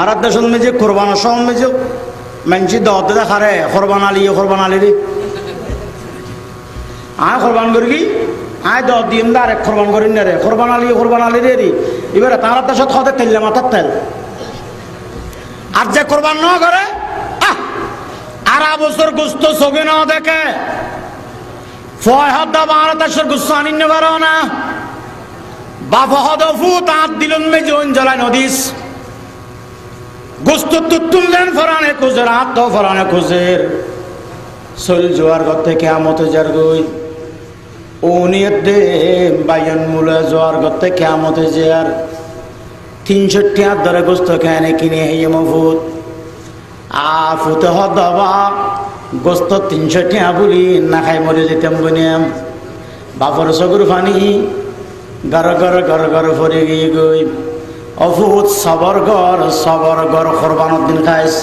আর দেশের মেজে কোরবানোর সময় মেজে মানছি দতে দেখারে কোরবান আলি কোরবান আলি রে। আয় কোরবান করি কি? আয় দহ দিন দা আরেক কোরবান করি না রে। কোরবান আলি কোরবান আলি রে রে। এবারে তার মাথার তেল। আর যে কোরবান ন করে আর বছর গুস্ত ছবি ন দেখে। ফয় হদ্দা বারো দেশের গুস্ত আনিন পারো না। বাপ হদফু তাঁত দিলন মে জন নদীস। গোস্ত তুললেন ফরানে খুঁজের তো ফরানে খুঁজের। চল জোয়ার ঘর থেকে আমতে যার গই। ও নিয়ত দে বাইয়ন মূলে জোয়ার ঘর থেকে আমতে যার। তিনষট্টি হাত ধরে গোস্ত খেয়ে কিনে হেয়ে মফুত। আ ফুতে হদবা, গোস্ত তিনষট্টি বলি না খাই মরে যেতাম বনিয়াম। বাপর চকুর ফানি গর গর গর গর ফরে গিয়ে গই। অভূত সবর গর সবর গর কোরবানোর দিন খাইস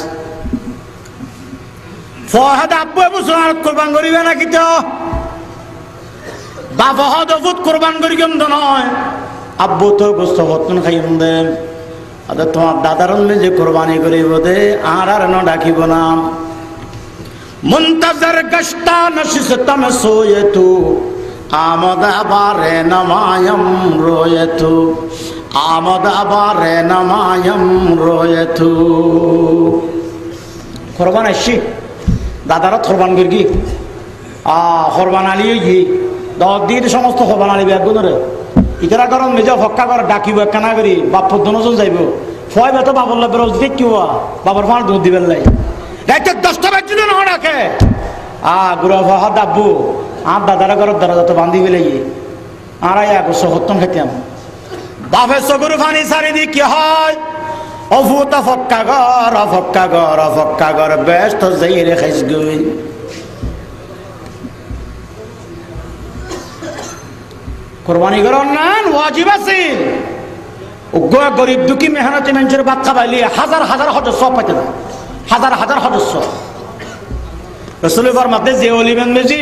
ফহাদ আব্বু সোনার কোরবান করিবে নাকি তো? বাপ হদ অভূত কোরবান করি কেম তো নয়? আব্বু তো গোস্ত হতন খাইম দে। আদা তোমার দাদার যে কোরবানি করিব দে, আর আর ন ডাকিব না। মুন্তজর গস্তা নশিস্তম সোয়েতু আমদ আবারে নমায়ম রোয়েতু। আমদ আবারে নমায়ম রোয়েতু। কোরবান আসছি দাদারা থরবান করি আ হরবান আলি গি দশ দিয়ে সমস্ত হরবান আলি ব্যাগ গুণরে ইতারা করন নিজে হক্কা করে ডাকিব কানা করি বাপ দুজন যাইব। ফয় বেতো বাবর রোজ দিকে কি বাবার ফান দুধ দিবেন লাই। রাইতে দশটা বাজছিল না ডাকে আ, গুড়া ভাহা দাব্বু আর দাদারা ঘরের দরজা তো বান্ধি বেলে আর এক সহত্তম খেতাম বাপে চকুর ফানি সারি দি কি হয়? অভূত ফক্কা ঘর অফক্কা ঘর অফক্কা ঘর ব্যস্ত যাই রে খাইস গই কোরবানি করার নান, ওয়াজিব আছে। উগ্র গরিব দুঃখী মেহনতি মানুষের ভাত খাবাইলি হাজার হাজার সদস্য পাইতে না হাজার হাজার সদস্য। রসুলের মাতে যে অলিবেন বেজি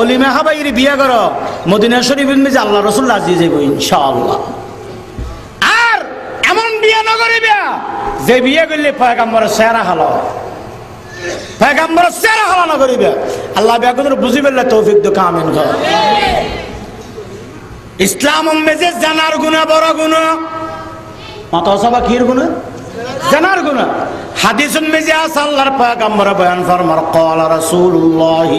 অলিমা হাবাইরি বিয়া কর। মদিনা শরীফ যে আল্লাহ রসুল রাজি যাইব ইনশাআল্লাহ। আর এমন বিয়া নগরিবে যে বিয়ে করলে পয়গাম্বরের চেহারা হালো পয়গাম্বরের চেহারা হালা নগরিবে আল্লাহ বিয়া করে বুঝি পেলে তৌফিক দোকা আমিন কর। ইসলাম মেজে জানার গুণা, বড় গুণা। মাতা সবা কির গুণা? জানার গুণা। হাদিসুন মেজে আসাল্লার পয়গাম্বর বয়ান ফরমার কল রাসূলুল্লাহ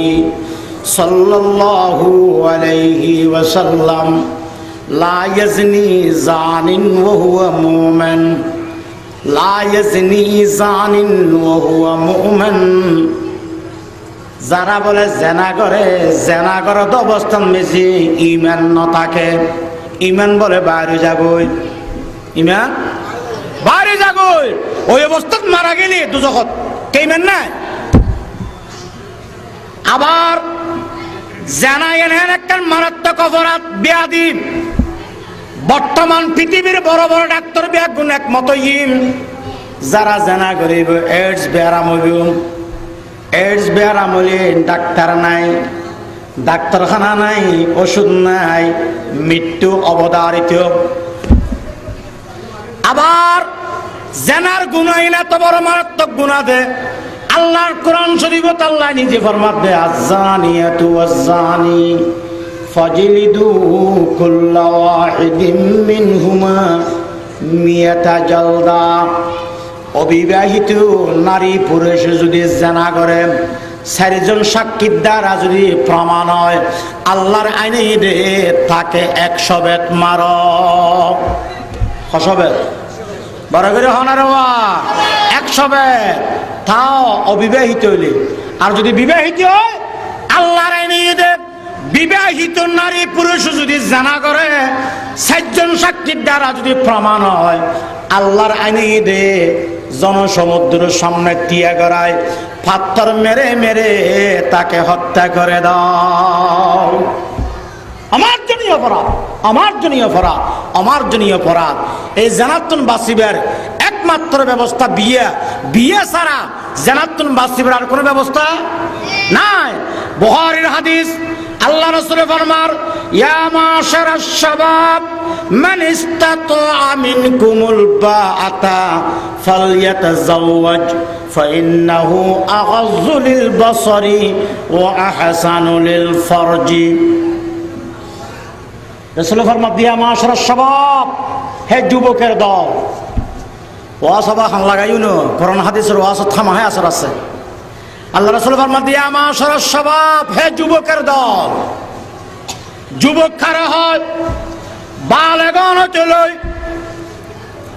সাল্লাল্লাহু আলাইহি ওয়াসাল্লাম, লা ইয়াজনি জানিন ওয়া হুয়া মুমিন, লা ইয়াজনি জানিন ওয়া হুয়া মুমিন। যারা বলে জেনা করে জেনা করে তো অবস্থান মেজি ইমান ন থাকে। ইমান বলে বাইরে যাবই। ইমান যাগই ওই অবস্থাত মারা গেলি দুজকত কেইমেন নাই? আবার জানা এনেন একটা মারাত্মক অপরাধ ব্যাধি বর্তমান পৃথিবীর বড় বড় ডাক্তার ব্যাগ গুণ একমত যারা জানা করিব এইডস বেয়ারাম এইডস হলে ডাক্তার নাই ডাক্তারখানা নাই ওষুধ নাই, মৃত্যু অবদারিত আবার জেনার গুণাইন এত বড় মারাত্মক গুণা দে। আল্লাহর কোরআন শরীফত আল্লাহ নিজে ফরমাত দে, আজানিয়াতু আজানি, ফাজলিদু কুল্লা ওয়াহিদিম মিনহুমা মিয়াতা জালদা। অবিবাহিত নারী পুরুষ যদি জেনা করে, চারিজন সাক্ষীর দ্বারা যদি প্রমাণ হয়, আল্লাহর আইনে তাকে একশো বেত মার। কশো বেত? অবিবাহিত আর যদি বিবাহিত হয়, আল্লাহর বিবাহিত নারী পুরুষ যদি জানা করে চারজন সাক্ষীর দ্বারা যদি প্রমাণ হয়, আল্লাহর আইনে দে জনসমুদ্রের সামনে তিয়া গড়ায়, পাথর মেরে মেরে তাকে হত্যা করে দাও। আমার জন্য অপরাধ, আমার জন্য অপরাধ, আমার জন্য অপরাধ। এই জানাতন বাসিবের একমাত্র ব্যবস্থা বিয়ে। বিয়ে ছাড়া জানাতন বাসিবের আর কোনো ব্যবস্থা নাই। বহারের হাদিস, আল্লাহ রসুল ফরমার, ইয়া মাশারা শাবাব, মান ইসতাতা মিনকুমুল বাআতা ফালইয়াতাজাওয়াজ ফাইন্নাহু আগাযু লিল বাসারি ওয়া আহসানু ফারজি। রসুল ফরমা দিয়া মাসর সবাব। হে যুবকের দল। ওয়া সবা খান লাগাইও ন করোনা হাদিসের ওয়াস থামা হে আসর আছে। আল্লাহ রসুল ফরমা দিয়া মাসর সবাব। হে যুবকের দল। যুবক খারা হয় বালেগন চলই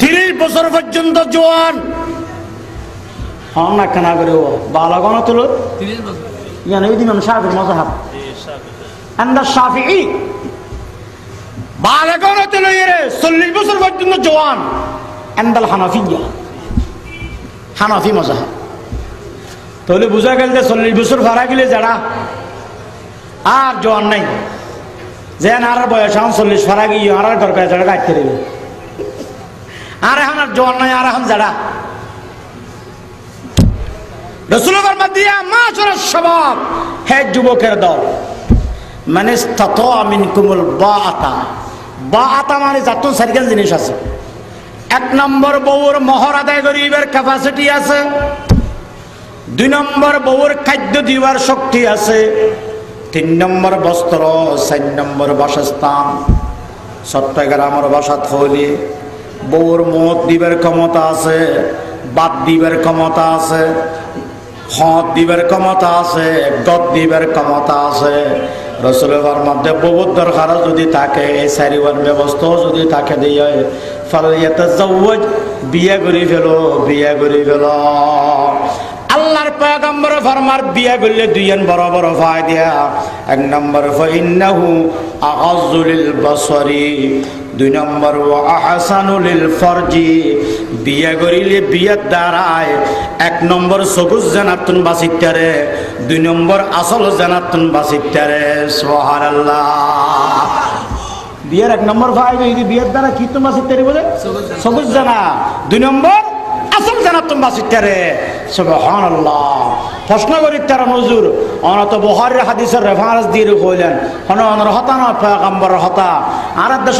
তিরিশ বছর পর্যন্ত জোয়ান। হন না কেনা করে ও? ইয়ান দিন মজাহাব। চল্লিশ বছর পর্যন্ত জোয়ান আন্দাল হানাফিয়া হানাফি মজাহাব তাহলে বোঝা গেল যে চল্লিশ বছর ভাড়া গেলে যারা আর জোয়ান নাই যে আর বয়স এখন চল্লিশ ভাড়া গিয়ে আর দরকার যারা গাইতে দেবে আর এখন আর জোয়ান নাই আর এখন যারা রসুলবার মাদিয়া মাসরের স্বভাব হে যুবকের দল মানে তত আমিন কুমুল বা আতা বা আতা মানে যাতন সারিকান জিনিস আছে। এক নম্বর বউর মহর আদায় করিবার ক্যাপাসিটি আছে। দুই নম্বর বউর খাদ্য দিবার শক্তি আছে। তিন নম্বর বস্ত্র, চার নম্বর বাসস্থান। চট্টগ্রামের বাসা হইলে বউর মত দিবার ক্ষমতা আছে, বাদ দিবার ক্ষমতা আছে, হদ দিবার ক্ষমতা আছে, গদ দিবার ক্ষমতা আছে। রসুলের মধ্যে বহুত দরকার যদি থাকে এই সারিবার ব্যবস্থাও যদি থাকে দিয়ে ফলে বিয়ে করে ফেলো, বিয়ে করে ফেলো। আল্লাহর পয়গম্বর ফরমার বিয়ে করলে দুইজন বড় বড় দিয়া এক নম্বর ফাইন্নাহু আগাজুলিল বসরি। দুই নম্বর ও আহসানুলিল ফরজি বিয়ে করিলে বিয়ের দ্বারায়। এক নম্বর সবুজ জানাতুন বাসিত্যারে দুই নম্বর আসল জানাতুন বাসিত্যারে সোহার আল্লাহ বিয়ের এক নম্বর ভাই এই বিয়ের দ্বারা কি তোমার বাসিত্যারে বলে? সবুজ জানা। দুই নম্বর আসল জানা তোমরা শিক্ষারে সুবহান আল্লাহ প্রশ্ন করি তারা নজুর অনত বহারের হাদিসের রেফারেন্স দিয়ে কইলেন হন অনর হতা না পয়গম্বর হতা। আর দেশ